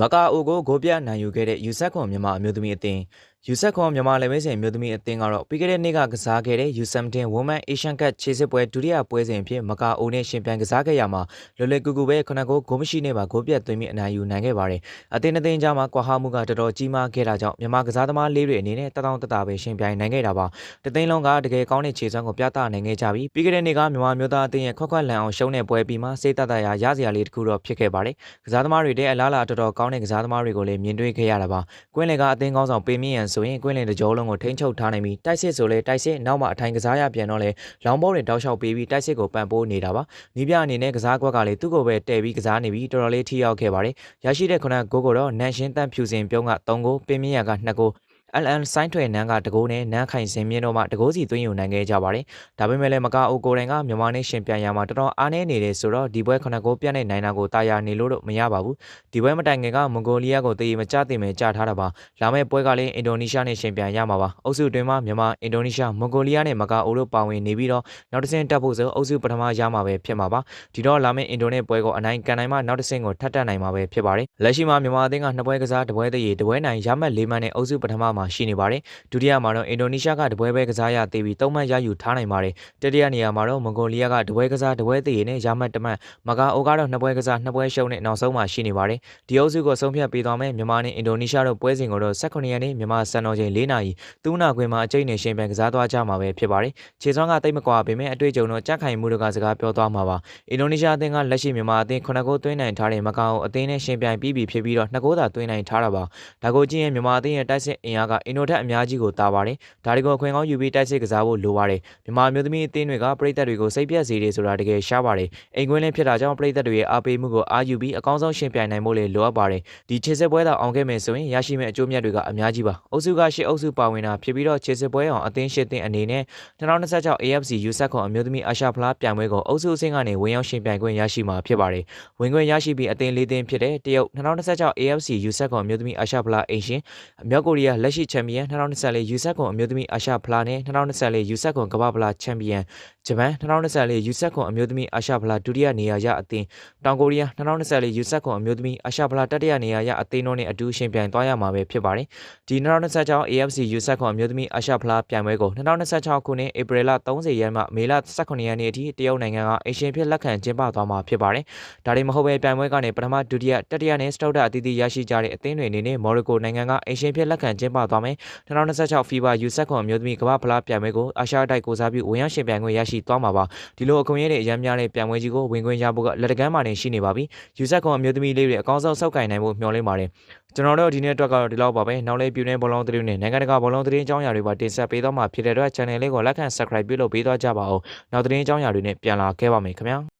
မကာအိုကိုဂိုးပြနိုင်ယူခဲ့တဲ့ယူဆက်ခွန်မြန်မာအမျိုးသမီးအသင်းယူဆက်ခွန်မြန်မာလည်းမဲစင်အမျိုးသမီးအသင်းကတော့ပြီးခဲ့တဲ့နေ့ကကစားခဲ့တဲ့ U17 Women Asian Cup ခြေစစ်ပွဲဒုတိယပွဲစဉ်အဖြစ်မကာအိုနဲ့ရှင်ပြိုင်ကစားခဲ့ရမှာလွယ်လွယ်ကူကူပဲခုနကဂိုးမရှိနဲ့ပါဂိုးပြတ်သွင်းပြီးအနိုင်ယူနိုင်ခဲ့ပါတယ်အသင်းအသင်းကြားမှာကွာဟမှုကတော်တော်ကြီးမားခဲ့တာကြောင့်မြန်မာကစားသမားလေးတွေအနေနဲ့တတောင်တတပဲရှင်ပြိုင်နိုင်ခဲ့တာပါတသိန်းလုံးကတကယ်ကောင်းတဲ့ခြေစွမ်းကိုပြသနိုင်ခဲ့ကြပြီးပြီးခဲ့တဲ့နေ့ကမြန်မာမျိုးသားအသင်းရဲ့ခွက်ခွက်လန်အောင်ရှုံးတဲ့ပွဲပြီးမှစိတ်တတရာရစရာလေးတစ်ခုတော့ဖြစ်ခဲ့ပါတယ်ကစားသမားတွေတဲ့အလားအလာတော်တော်ကောင်းတဲ့ကစားသမားတွေကိုလည်းမြင်တွေ့ခဲ့ရတာပါကွင်းလင်ကအသင်းကောင်းဆောင်ပေမြင့်ရန်ဆိုရင်ကွင်းလင်တကြောလုံးကိုထိန်းချုပ်ထားနိုင်ပြီးတိုက်စစ်ဆိုလဲတိုက်စစ်နောက်မှအထိုင်ကစားရပြန်တော့လဲလောင်ဘောတွေတောက်လျှောက်ပေးပြီးတိုက်စစ်ကိုပံ့ပိုးနေတာပါနီးပြအနေနဲ့ကစားကွက်ကလည်းသူ့ကိုပဲတဲပြီးကစားနေပြီးတော်တော်လေးထိရောက်ခဲ့ပါတယ်ရရှိတဲ့ခုနဂိုးကိုတော့နန်ရှင်းတန့်ဖြူစင်ပြုံးက3ဂိုးပေမြင့်ရက2ဂိုး LN ဆိုင်းထွယ်နန်းကတကိုးနဲ့နန်းခိုင်စင်မြင့်တို့မှတကိုးစီသွင်းယူနိုင်ခဲ့ကြပါတယ်။ဒါပေမဲ့လည်းမကာအိုကိုတိုင်ကမြန်မာနဲ့ရှင်ပြန်ရမှာတော်တော်အားနည်းနေတယ်ဆိုတော့ဒီပွဲခုနကိုပြတ်နေနိုင်တာကိုတာယာနေလို့တော့မရပါဘူး။ဒီပွဲမတိုင်ခင်ကမွန်ဂိုလီးယားကိုတည်မကြသိမယ်ကြားထားတာပါ။လာမယ့်ပွဲကလည်းအင်ဒိုနီးရှားနဲ့ရှင်ပြန်ရမှာပါ။အုပ်စုတွင်မှာမြန်မာအင်ဒိုနီးရှားမွန်ဂိုလီးယားနဲ့မကာအိုတို့ပါဝင်နေပြီးတော့နောက်တစ်ဆင့်တက်ဖို့ဆိုအုပ်စုပထမရမှာပဲဖြစ်မှာပါ။ဒီတော့လာမယ့်အင်ဒိုနဲ့ပွဲကိုအနိုင်ကန်နိုင်မှနောက်တစ်ဆင့်ကိုထပ်တက်နိုင်မှာပဲဖြစ်ပါတယ်။လက်ရှိမှာမြန်မာအသင်းကနှစ်ပွဲကစားတစ်ပွဲတည်းတပွဲနိုင်ရမှတ်၄မှတ်နဲ့အုပ်စုပထမမှာရှိနေပါတယ်။ဒုတိယမှာတော့အင်ဒိုနီးရှားကတပွဲပဲကစားရသေးပြီး၃မှတ်ရယူထားနိုင်ပါတယ်တတိယနေရာမှာတော့မွန်ဂိုလီးယားကတပွဲကစားတပွဲသေးနဲ့ရမှတ်တမှတ်မကာအိုကတော့နှစ်ပွဲကစားနှစ်ပွဲရှုံးနဲ့နောက်ဆုံးမှာရှိနေပါတယ်ဒီအုပ်စုကိုဆုံးဖြတ်ပေးသွားမယ်မြန်မာနဲ့အင်ဒိုနီးရှားတို့ပွဲစဉ်ကိုတော့18ရက်နေ့မြန်မာစံတော်ချိန်၄နာရီသူနာခွင်မှာအကျိတ်နဲ့ရှင်ပြန်ကစားသွားကြမှာပဲဖြစ်ပါတယ်ခြေစွမ်းကတိတ်မကွာပေမဲ့အတွေ့အကြုံတော့ကြက်ခိုင်မှုတို့ကစကားပြောသွားမှာပါအင်ဒိုနီးရှားအသင်းကလက်ရှိမြန်မာအသင်း9ဂိုးသွင်းနိုင်ထားတဲ့မကာအိုအသင်းနဲ့ရှင်ပြန်ပြီးပြီဖြစ်ပြီးတော့2ဂိုးသာသွင်းနိုင်ထားတာပါဒါကိုကြည့်ရင်မြန်မာအသင်းရဲ့တိုက်စစ်အင်အားကအင်ဒိုထက်အများကြီးကိုတာပါတယ်ဒါတွေကိုအခွင့်ကောင်းယူပြီးတိုက်စစ်ကစားဖို့လိုပါတယ်မြန်မာမျိုးသမီးအသင်းတွေကပြည်သက်တွေကိုစိတ်ပြက်စေတယ်ဆိုတာတကယ်ရှားပါတယ်အိမ်ကွင်းလင်းဖြစ်တာကြောင့်ပြည်သက်တွေရဲ့အားပေးမှုကိုအားယူပြီးအကောင်းဆုံးရှင်ပြိုင်နိုင်ဖို့လေလိုအပ်ပါတယ်ဒီခြေစစ်ပွဲသာအောင်ခဲ့မယ်ဆိုရင်ရရှိမယ့်အကျိုးမြတ်တွေကအများကြီးပါအုပ်စုကရှစ်အုပ်စုပါဝင်တာဖြစ်ပြီးတော့ခြေစစ်ပွဲအောင်အသင်းရှစ်သင်းအနေနဲ့2026 AFC USAC ခွန်အမျိုးသမီးအာရှဖလားပြိုင်ပွဲကိုအုပ်စုအဆင့်ကနေဝင်ရောက်ရှင်ပြိုင်ခွင့်ရရှိမှာဖြစ်ပါတယ်ဝင်ခွင့်ရရှိပြီးအသင်းလေးသင်းဖြစ်တဲ့တရုတ်2026 AFC USAC ခွန်အမျိုးသမီးအာရှဖလားအိမ်ရှင်မြောက်ကိုရီးယားလက်ရှိချန်ပီယံ2024 USAC ခွန်အမျိုးသမီးအာရှဖလားနဲ့2024 USAC ခွန်ကမ္ဘာဖလားချန်ပီယံဂျပန်2024 USAC ခွန်အမျိုးသမီးအာရှဖလားဒုတိယနေရာရအသင်းတောင်ကိုရီးယား2024 USAC ခွန်အမျိုးသမီးအာရှဖလားတတိယနေရာရအသင်းတို့နဲ့အတူရှင်ပြိုင်သွားရမှာပဲဖြစ်ပါတယ်ဒီ2026 AFC USAC ခွန်အမျိုးသမီးအာရှဖလားပြိုင်ပွဲကို2026ခုနှစ်ဧပြီလ30ရက်မှမေလ18ရက်နေ့အထိတရုတ်နိုင်ငံကအရှင်ဖြစ်လက်ခံကျင်းပသွားမှာဖြစ်ပါတယ်ဒါတွေမဟုတ်ပဲပြိုင်ပွဲကနေပထမဒုတိယတတိယနဲ့စတုဒ္ဒအသီးသီးရရှိကြတဲ့အသင်းတွေအနေနဲ့မော်ရိုကိုနိုင်ငံကအရှင်ဖြစ်လက်ခံကျင်းပသွားမယ်2026 FIBA USAC ခွန်အမျိုးသမီးကမ္ဘာဖလားပြိုင်ပွဲကိုအာရှတိုက်ကိုစားပြုဝင်ရောက်ရှင်ပြိုင်ခွင့်ရရှိသွားမှာပါဒီလိုအခွင့်အရေးတွေအများများနဲ့ပြိုင်ပွဲကြီးကိုဝင်ခွင့်ရဖို့ကလက်တကမ်းမာနေရှိနေပါပြီယူဆက်ကွန်အမျိုးသမီးလေးတွေအကောင်းဆုံးစောက်ကင်နိုင်ဖို့မျှော်လင့်ပါတယ်ကျွန်တော်တို့ဒီနေ့အတွက်ကတော့ဒီလောက်ပါပဲနောက်လေးပြည်တွင်းဘောလုံးသတင်းနဲ့နိုင်ငံတကာဘောလုံးသတင်းအကြောင်းအရာတွေပါတင်ဆက်ပေးသွားမှာဖြစ်တဲ့အတွက် channel လေးကို like and subscribe ပြုလုပ်ပေးသွားကြပါဦးနောက်သတင်းအကြောင်းအရာတွေနဲ့ပြန်လာခဲ့ပါမယ်ခင်ဗျာ